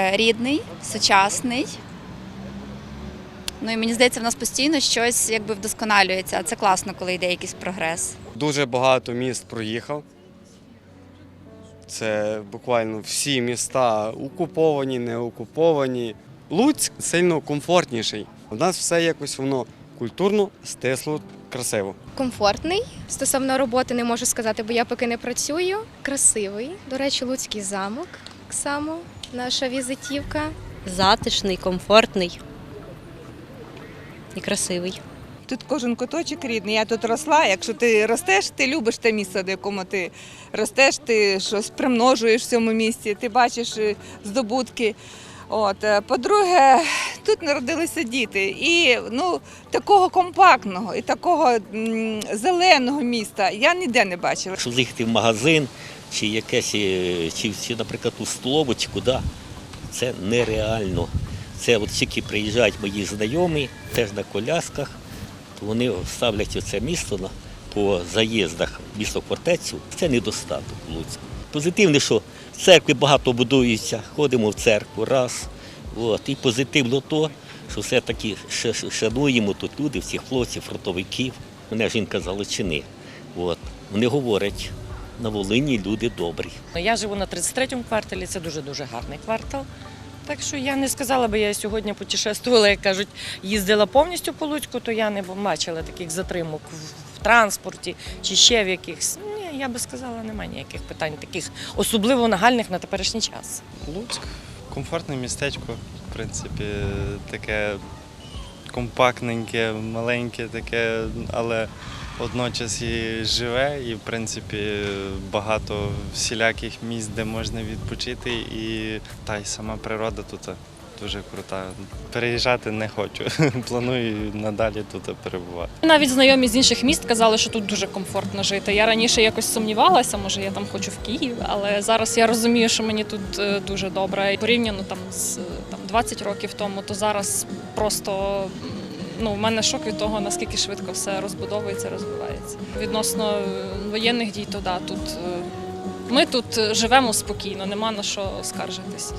Е, Рідний, сучасний. Ну і мені здається, в нас постійно щось якби вдосконалюється. А це класно, коли йде якийсь прогрес. Дуже багато міст проїхав. Це буквально всі міста окуповані, не окуповані. Луцьк сильно комфортніший. У нас все якось воно культурно, стисло, красиво. Комфортний. Стосовно роботи не можу сказати, бо я поки не працюю. Красивий. До речі, Луцький замок. Само наша візитівка. затишний, комфортний і красивий. Тут кожен куточок рідний. Я тут росла. Якщо ти ростеш, ти любиш те місце, до якому ти ростеш, ти щось примножуєш в цьому місці, ти бачиш е, здобутки. От. е, По-друге, тут народилися діти. І ну, такого компактного і такого зеленого міста я ніде не бачила. Якщо заїхати в магазин чи якесь, е, чи, чи наприклад, у столову, чи це нереально. Це от тільки приїжджають мої знайомі, теж на колясках, то вони ставлять оце місто на, по заїздах в місто фортецю. Це недостаток в Луцьку. Позитивне, що церкви багато будуються, ходимо в церкву раз. От. І позитивно то, що все-таки ша- ша- шануємо тут люди, всіх хлопців, фронтовиків. Мене жінка з Галичини. От. Вони говорять, на Волині люди добрі. Я живу на 33-му кварталі, це дуже-дуже гарний квартал. Так що я не сказала би, я сьогодні путешествувала, як кажуть, їздила повністю по Луцьку, то я не бачила таких затримок в, в транспорті чи ще в якихось. Ні, я би сказала, немає ніяких питань, таких особливо нагальних на теперішній час. Луцьк комфортне містечко, в принципі, таке компактненьке, маленьке, таке, але водночас і живе, і в принципі багато всіляких місць, де можна відпочити, і та й сама природа тут дуже крута. Переїжджати не хочу. Планую надалі тут перебувати. Навіть знайомі з інших міст казали, що тут дуже комфортно жити. Я раніше якось сумнівалася, може я там хочу в Київ, але зараз я розумію, що мені тут е, дуже добре. Порівняно там з е, там 20 років тому, то зараз просто ну, в мене шок від того, наскільки швидко все розбудовується, розвивається. Відносно е, воєнних дій, то да, тут ми тут живемо спокійно, нема на що скаржитись.